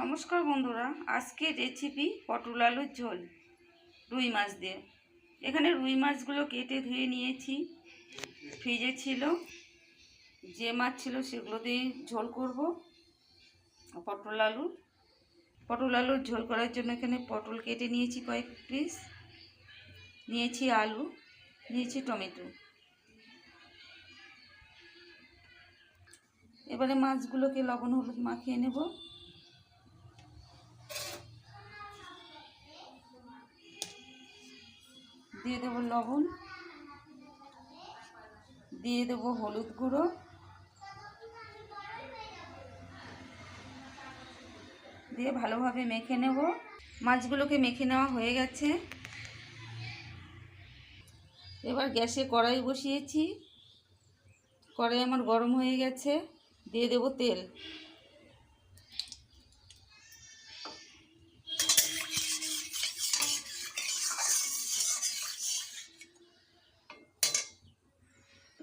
নমস্কার বন্ধুরা আজকে রেসিপি পটল আলুর ঝোল, রুই মাছ দিয়ে। এখানে রুই মাছগুলো কেটে ধুয়ে নিয়েছি। ফ্রিজে ছিল, যে মাছ ছিল সেগুলো দিয়ে ঝোল করব, পটল আলু। পটল আলুর ঝোল করার জন্য এখানে পটল কেটে নিয়েছি কয়েক পিস নিয়েছি আলু, নিয়েছি টমেটো। এবারে মাছগুলোকে লবণ হলুদ মাখিয়ে নেব। দিয়ে দেবো লবণ, দিয়ে দেবো হলুদ গুঁড়ো, দিয়ে ভালোভাবে মেখে নেব। মাছগুলোকে মেখে নেওয়া হয়ে গেছে। এবার গ্যাসে কড়াই বসিয়েছি। কড়াই আমার গরম হয়ে গেছে। দিয়ে দেব তেল।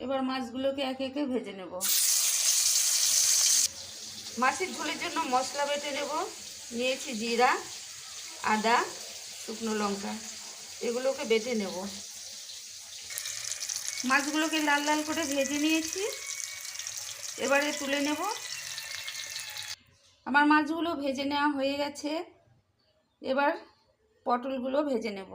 এবার মাছগুলোকে একে একে ভেজে নেব। মাছের ঝোলের জন্য মশলা বেটে নেব। নিয়েছি জিরা, আদা, শুকনো লঙ্কা। এগুলোকে বেটে নেব। মাছগুলোকে লাল লাল করে ভেজে নিয়েছি। এবারে তুলে নেব। আমার মাছগুলো ভেজে নেওয়া হয়ে গেছে। এবার পটলগুলো ভেজে নেব।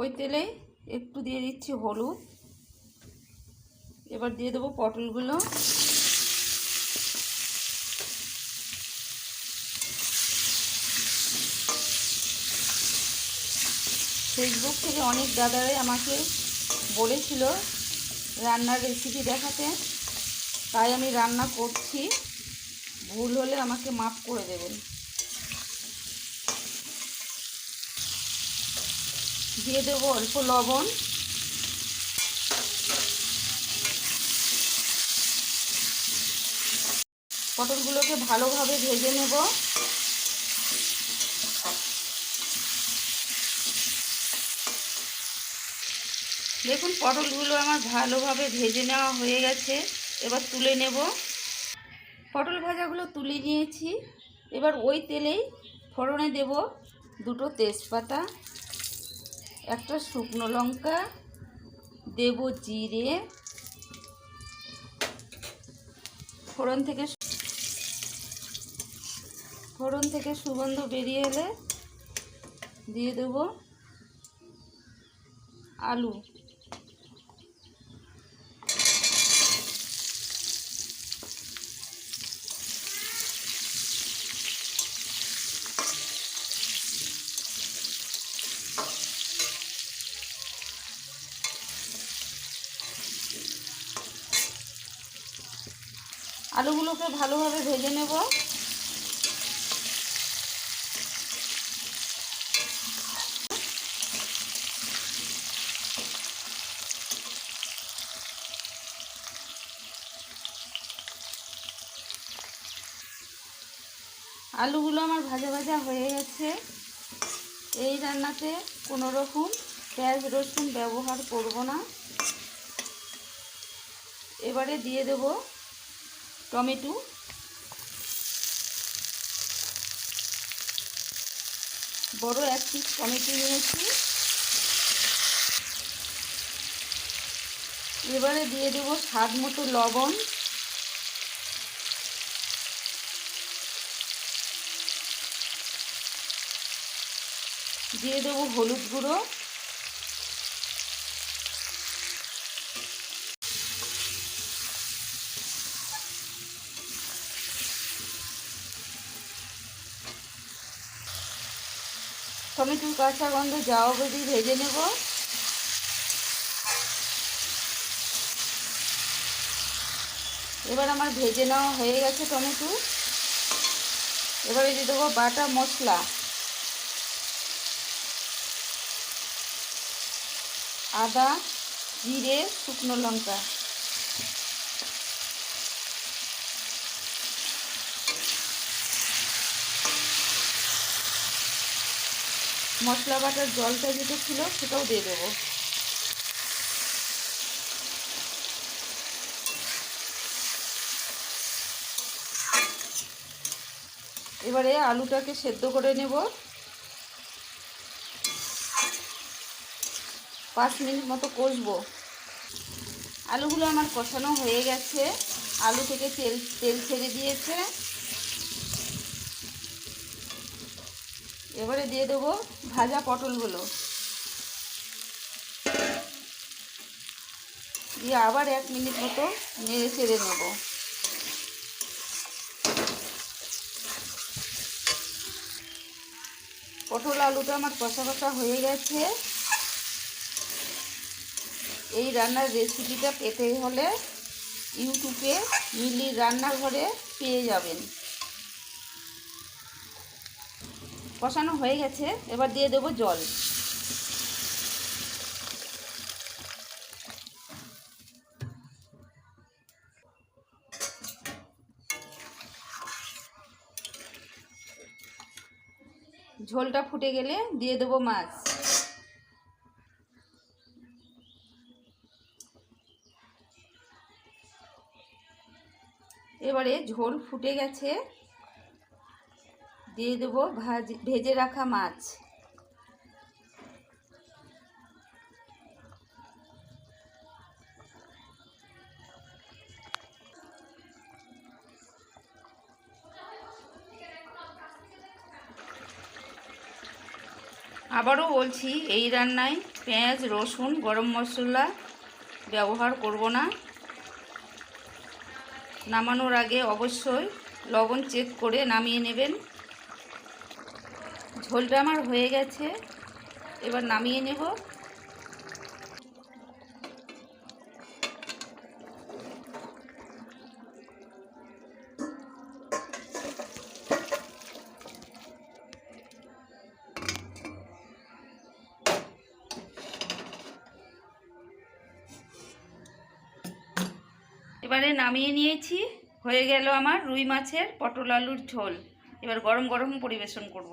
ওই তেলে একটু দিয়ে দিচ্ছি হলুদ। এবার দিয়ে দেবো পটলগুলো। ফেসবুক থেকে অনেক দাদারাই আমাকে বলেছিল রান্নার রেসিপি দেখাতে। তাই আমি রান্না করছি। ভুল হলে আমাকে মাফ করে দেবেন। দিয়ে দেবো অল্প লবণ। পটলগুলোকে ভালোভাবে ভেজে নেব। দেখুন, পটলগুলো আমার ভালোভাবে ভেজে নেওয়া হয়ে গেছে। এবার তুলে নেব। পটল ভাজাগুলো তুলে নিয়েছি। এবার ওই তেলেই ফোড়নে দেব দুটো তেজপাতা। একটা শুকনো লঙ্কা, দেব জিরে, ফোড়ন থেকে ফোড়ন থেকে সুগন্ধ বেরিয়ে এলে দিয়ে দেব আলু। আলুগুলোকে ভালোভাবে ভেজে নেব। আলুগুলো আমার ভাজা ভাজা হয়ে গেছে। এই রান্নাতে কোনো রকম পেঁয়াজ রসুন ব্যবহার করব না। এবারে দিয়ে দেব টমেটো। বড় এক পিস টমেটো নিয়েছি। এবারে দিয়ে দেব স্বাদ মতো লবণ। দিয়ে দেবো হলুদ গুঁড়ো। টমেটোর কাঁচা গন্ধ যাওয়া অবধি ভেজে নেব। এবার আমার ভেজে নেওয়া হয়ে গেছে টমেটো। এবারে দিয়ে দেবো বাটা মশলা। আদা, জিরে, শুকনো লঙ্কা। মশলা বাটার জলটা যেটা ছিল সেটাও দিয়ে দেবো। এবারে আলুটাকে সেদ্ধ করে নেব। পাঁচ মিনিট মতো কষবো। আলুগুলো আমার কষানো হয়ে গেছে। আলু থেকে তেল তেল ছেড়ে দিয়েছে। এবারে দিয়ে দেবো ভাজা পটলগুলো। দিয়ে আবার এক মিনিট মতো নেড়ে চেড়ে নেব। পটল আলুটা আমার কষা কষা হয়ে গেছে। এই রান্নার রেসিপিটা পেতে হলে ইউটিউবে মিলির রান্নাঘরে পেয়ে যাবেন। কষানো হয়ে গেছে, এবার দিয়ে দেবো জল। ঝোলটা ফুটে গেলে দিয়ে দেবো মাছ। এবারে ঝোল ফুটে গেছে। দিয়ে দেবো ভাজ, ভেজে রাখা মাছ। আবারও বলছি, এই রান্নায় পেঁয়াজ, রসুন, গরম মশলা ব্যবহার করব না। নামানোর আগে অবশ্যই লবণ চেক করে নামিয়ে নেবেন। ঝোলটা আমার হয়ে গেছে। এবার নামিয়ে নেব। এবারে নামিয়ে নিয়েছি। হয়ে গেল আমার রুই মাছের পটল আলুর ঝোল। এবার গরম গরম পরিবেশন করব।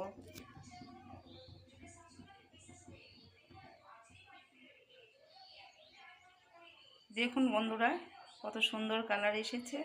দেখুন বন্ধুরা কত সুন্দর কালার এসেছে।